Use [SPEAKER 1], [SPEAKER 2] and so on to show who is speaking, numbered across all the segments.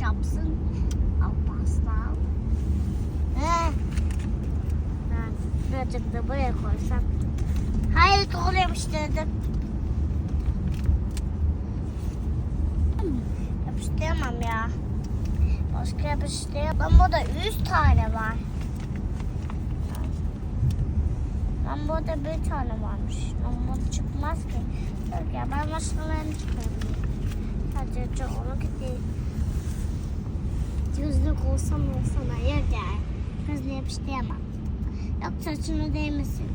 [SPEAKER 1] çarpsın. Alparslan. He. Ben birazcık da buraya koysam. Hayır doğru yapıştırdım. Yapıştıramam ya. Başka yapıştıramam. Burada 100 tane var. Lan burada bir tane varmış. Ama çıkmaz ki. Ya ben başkalarını çıkarayım. Sadece onu gideyim. Gözlük olsam olsana ya gel. Hızlı yapıştıramam. Yok saçını değmesin.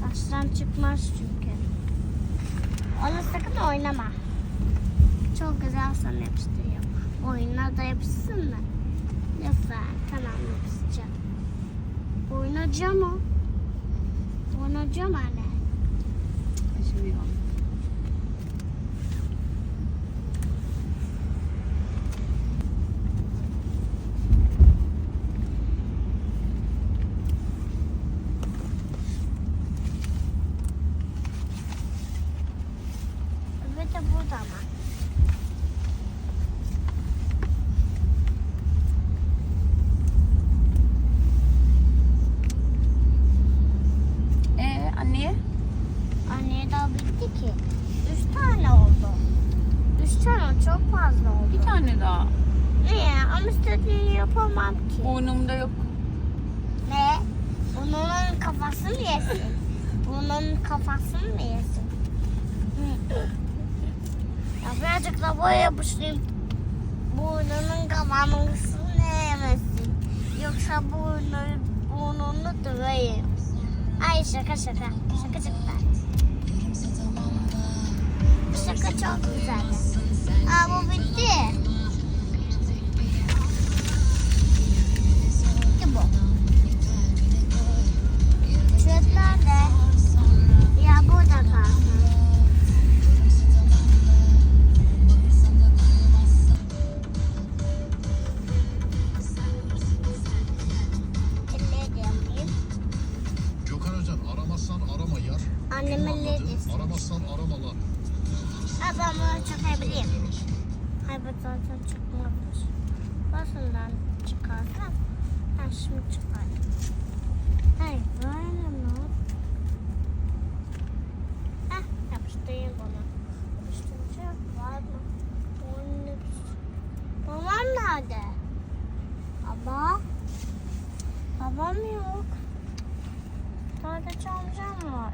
[SPEAKER 1] Saçtan çıkmaz çünkü. Onu sakın oynama. Çok güzel sana yapıştırıyor. Oyuna da yapışsın mı? Lütfen. Tamam yapışacağım. Oynayacağım o. Oynayacağım anne.
[SPEAKER 2] Şimdi yok.
[SPEAKER 1] Öbürü de burada ama.
[SPEAKER 2] Ee anneye?
[SPEAKER 1] Anneye daha bitti ki. Üç tane oldu. Üç tane çok fazla oldu.
[SPEAKER 2] Bir tane daha.
[SPEAKER 1] Niye? Ama istediğini yapamam ki.
[SPEAKER 2] Boynumda yok.
[SPEAKER 1] Ne? Bunun kafasını mı yesin? Bunun kafasını mı yesin? Birazcık da boya yapıştırayım. Burnunun kafasını yemesin. Yoksa burnu, burnunu döveyim. Ay şaka şaka. Şaka şaka. Şaka çok güzel. Annemin
[SPEAKER 3] Anladın?
[SPEAKER 1] ledisi.
[SPEAKER 3] Aramazsan arama lan.
[SPEAKER 1] Ha ben bunu çekebileyim. Hayır bu zaten çıkmamış. Basından çıkarsam. Ha şimdi çıkardım. Hayır böyle mi? Heh yapıştırayım bunu. Yapıştıracak var mı? Babam nerede? Baba? Babam yok. Sadece amcam var.